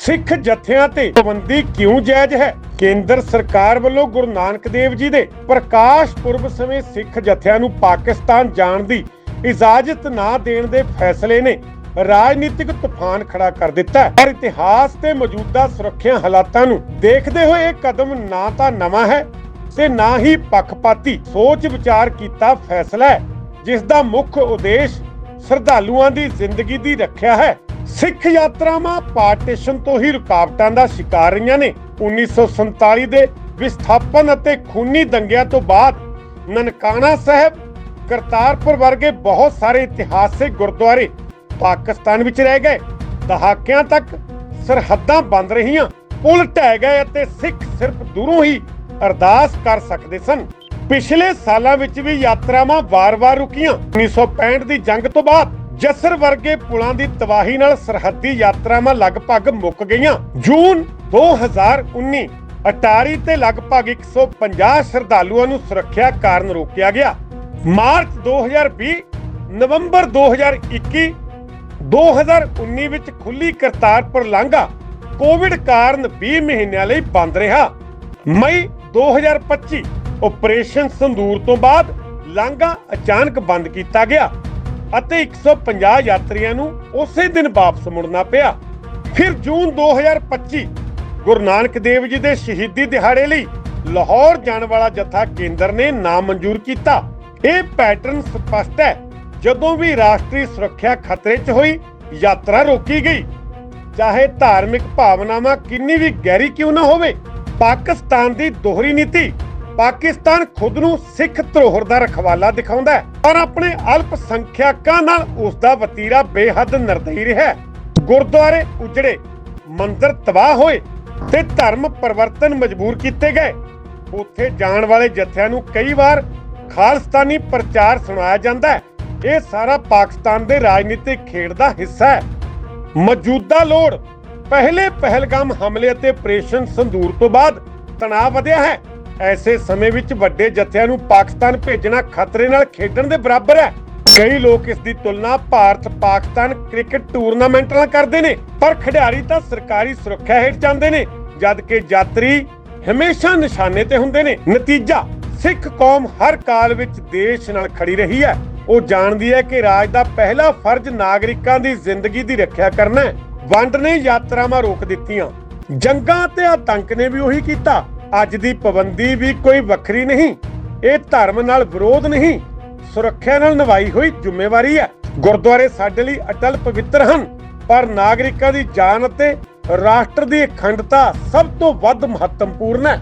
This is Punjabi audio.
ਸਿੱਖ ਜਥਿਆਂ ਤੇ ਪਾਬੰਦੀ ਕਿਉਂ ਜਾਇਜ਼ ਹੈ? ਕੇਂਦਰ ਸਰਕਾਰ ਵੱਲੋਂ ਗੁਰੂ ਨਾਨਕ ਦੇਵ ਜੀ ਦੇ ਪ੍ਰਕਾਸ਼ ਪੁਰਬ ਸਮੇਂ ਸਿੱਖ ਜਥਿਆਂ ਨੂੰ ਪਾਕਿਸਤਾਨ ਜਾਣ ਦੀ ਇਜਾਜ਼ਤ ਨਾ ਦੇਣ ਦੇ ਫੈਸਲੇ ਨੇ ਰਾਜਨੀਤਿਕ ਤੂਫਾਨ ਖੜਾ ਕਰ ਦਿੱਤਾ ਪਰ ਇਤਿਹਾਸ ਤੇ ਮੌਜੂਦਾ ਸੁਰੱਖਿਆ ਹਾਲਾਤਾਂ ਨੂੰ ਦੇਖਦੇ ਹੋਏ ਇਹ ਕਦਮ ਨਾ ਤਾਂ ਨਵਾਂ ਹੈ ਤੇ ਨਾ ਹੀ ਪੱਖਪਾਤੀ ਸੋਚ ਵਿਚਾਰ ਕੀਤਾ ਫੈਸਲਾ ਹੈ, ਜਿਸ ਦਾ ਮੁੱਖ ਉਦੇਸ਼ ਸ਼ਰਧਾਲੂਆਂ ਦੀ ਜ਼ਿੰਦਗੀ ਦੀ ਰੱਖਿਆ ਹੈ। ਸਿੱਖ ਯਾਤਰਾਵਾਂ ਪਾਰਟੀਸ਼ਨ ਤੋਂ ਹੀ ਰੁਕਾਵਟਾਂ ਦਾ ਸ਼ਿਕਾਰ ਰਹੀਆਂ ਨੇ। 1947 ਦੇ ਵਿਸਥਾਪਨ ਅਤੇ ਖੂਨੀ ਦੰਗਿਆਂ ਤੋਂ ਬਾਅਦ ਨਨਕਾਣਾ ਸਾਹਿਬ, ਕਰਤਾਰਪੁਰ ਵਰਗੇ ਬਹੁਤ ਸਾਰੇ ਇਤਿਹਾਸਿਕ ਗੁਰਦੁਆਰੇ ਪਾਕਿਸਤਾਨ ਵਿੱਚ ਰਹਿ ਗਏ। ਦਹਾਕਿਆਂ ਤੱਕ ਸਰਹੱਦਾਂ ਬੰਦ ਰਹੀਆਂ। ਪੁਲ ਢਹਿ ਗਏ ਅਤੇ ਸਿੱਖ ਸਿਰਫ ਦੂਰੋਂ ਹੀ ਅਰਦਾਸ ਕਰ ਸਕਦੇ ਸਨ। ਪਿਛਲੇ ਸਾਲਾਂ ਵਿੱਚ ਵੀ ਯਾਤਰਾਵਾਂ ਵਾਰ-ਵਾਰ ਰੁਕੀਆਂ। 1965 ਦੀ ਜੰਗ ਤੋਂ ਬਾਅਦ ਜਸਰ ਵਰਗੇ ਪੁਲਾਂ ਦੀ ਤਬਾਹੀ ਨਾਲ ਸਰਹੱਦੀ ਯਾਤਰਾਵਾਂ ਲਗਭਗ ਮੁੱਕ ਗਈਆਂ। ਜੂਨ 2019 ਅਟਾਰੀ ਤੇ ਲਗਭਗ 150 ਸ਼ਰਧਾਲੂਆਂ ਨੂੰ ਸੁਰੱਖਿਆ ਕਾਰਨ ਰੋਕਿਆ ਗਿਆ। ਮਾਰਚ 2020 ਨਵੰਬਰ 2021 2019 ਵਿੱਚ ਖੁੱਲੀ ਕਰਤਾਰਪੁਰ ਲਾਂਘਾ ਕੋਵਿਡ ਕਾਰਨ 20 ਮਹੀਨਿਆਂ ਲਈ ਬੰਦ ਰਿਹਾ। ਮਈ 2025 ਆਪਰੇਸ਼ਨ ਸੰਦੂਰ ਤੋਂ ਬਾਅਦ ਲਾਂਘਾ ਅਚਾਨਕ ਬੰਦ ਕੀਤਾ ਗਿਆ। ਅਤੇ 150 ਯਾਤਰੀਆਂ ਨੂੰ ਉਸੇ ਦਿਨ ਵਾਪਸ ਮੁੜਨਾ ਪਿਆ। ਫਿਰ ਜੂਨ 2025 ਗੁਰੂ ਨਾਨਕ ਦੇਵ ਜੀ ਦੇ ਸ਼ਹੀਦੀ ਦਿਹਾੜੇ ਲਈ ਲਾਹੌਰ ਜਾਣ ਵਾਲਾ ਜਥਾ ਕੇਂਦਰ ਨੇ ਨਾਮਨਜ਼ੂਰ ਕੀਤਾ। ਇਹ ਪੈਟਰਨ ਸਪਸ਼ਟ ਹੈ, ਜਦੋਂ ਵੀ ਰਾਸ਼ਟਰੀ ਸੁਰੱਖਿਆ ਖਤਰੇ 'ਚ ਹੋਈ, ਯਾਤਰਾ ਰੋਕੀ ਗਈ। ਚਾਹੇ ਧਾਰਮਿਕ ਭਾਵਨਾਵਾਂ ਕਿੰਨੀ ਵੀ ਗਹਿਰੀ ਕਿਉਂ ਨਾ ਹੋਵੇ, ਪਾਕਿਸਤਾਨ ਦੀ ਦੋਹਰੀ ਨੀਤੀ ਪਾਕਿਸਤਾਨ ਖੁਦ ਨੂੰ ਸਿੱਖ ਧਰੋਹਰ ਦਾ ਰਖਵਾਲਾ ਦਿਖਾਉਂਦਾ ਹੈ, ਪਰ ਆਪਣੇ ਅਲਪ ਸੰਖਿਆਕਾਂ ਨਾਲ ਉਸ ਦਾ ਵਤੀਰਾ ਬੇਹੱਦ ਨਿਰਦਈ ਰਿਹਾ ਗੁਰਦੁਆਰੇ ਉਜੜੇ, ਮੰਦਿਰ ਤਬਾਹ ਹੋਏ ਤੇ ਧਰਮ ਪਰਿਵਰਤਨ ਮਜਬੂਰ ਕੀਤੇ ਗਏ। ਉੱਥੇ ਜਾਣ ਵਾਲੇ ਜਥਿਆਂ ਨੂੰ ਕਈ ਵਾਰ ਖਾਲਸਤਾਨੀ ਪ੍ਰਚਾਰ ਸੁਣਾਇਆ ਜਾਂਦਾ ਹੈ। ਇਹ ਸਾਰਾ ਪਾਕਿਸਤਾਨ ਦੇ ਰਾਜਨੀਤਿਕ ਖੇਡ ਦਾ ਹਿੱਸਾ ਹੈ। ਮੌਜੂਦਾ ਲੋੜ, ਪਹਿਲੇ ਪਹਿਲਗਾਮ ਹਮਲੇ ਅਤੇ ਆਪਰੇਸ਼ਨ ਸੰਦੂਰ ਤੋਂ ਬਾਅਦ ਤਣਾਅ ਵਧਿਆ ਹੈ। ਐਸੇ ਸਮੇਂ ਵਿੱਚ ਵੱਡੇ ਜਥਿਆਂ ਨੂੰ ਪਾਕਿਸਤਾਨ ਭੇਜਣਾ ਖਤਰੇ ਨਾਲ ਖੇਡਣ ਦੇ ਬਰਾਬਰ ਹੈ। ਕਈ ਲੋਕ ਇਸ ਦੀ ਤੁਲਨਾ ਭਾਰਤ ਪਾਕਿਸਤਾਨ ਕ੍ਰਿਕਟ ਟੂਰਨਾਮੈਂਟ ਨਾਲ ਕਰਦੇ ਨੇ, ਪਰ ਖਿਡਾਰੀ ਤਾਂ ਸਰਕਾਰੀ ਸੁਰੱਖਿਆ ਹੇਠ ਜਾਂਦੇ ਨੇ, ਜਦ ਕਿ ਯਾਤਰੀ ਹਮੇਸ਼ਾ ਨਿਸ਼ਾਨੇ ਤੇ ਹੁੰਦੇ ਨੇ। ਨਤੀਜਾ, ਸਿੱਖ ਕੌਮ ਹਰ ਕਾਲ ਵਿੱਚ ਦੇਸ਼ ਨਾਲ ਖੜੀ ਰਹੀ ਹੈ। ਉਹ ਜਾਣਦੀ ਹੈ ਕਿ ਰਾਜ ਦਾ ਪਹਿਲਾ ਫਰਜ਼ ਨਾਗਰਿਕਾਂ ਦੀ ਜ਼ਿੰਦਗੀ ਦੀ ਰੱਖਿਆ ਕਰਨਾ ਹੈ। ਵੰਡ ਨੇ ਯਾਤਰਾਵਾਂ ਰੋਕ ਦਿੱਤੀਆਂ। ਜੰਗਾਂ ਤੇ ਆਤੰਕ ਨੇ ਵੀ ਉਹੀ ਕੀਤਾ। ਅੱਜ ਦੀ ਪਾਬੰਦੀ ਵੀ ਕੋਈ ਵੱਖਰੀ ਨਹੀਂ। ਇਹ ਧਰਮ ਨਾਲ ਵਿਰੋਧ ਨਹੀਂ, ਸੁਰੱਖਿਆ ਨਾਲ ਨਿਭਾਈ ਹੋਈ ਜ਼ਿੰਮੇਵਾਰੀ ਹੈ। ਗੁਰਦੁਆਰੇ ਸਾਡੇ ਲਈ ਅਟਲ ਪਵਿੱਤਰ ਹਨ, ਪਰ ਨਾਗਰਿਕਾਂ ਦੀ ਜਾਨ ਅਤੇ ਰਾਸ਼ਟਰ ਦੀ ਅਖੰਡਤਾ ਸਭ ਤੋਂ ਵੱਧ ਮਹੱਤਵਪੂਰਨ ਹੈ।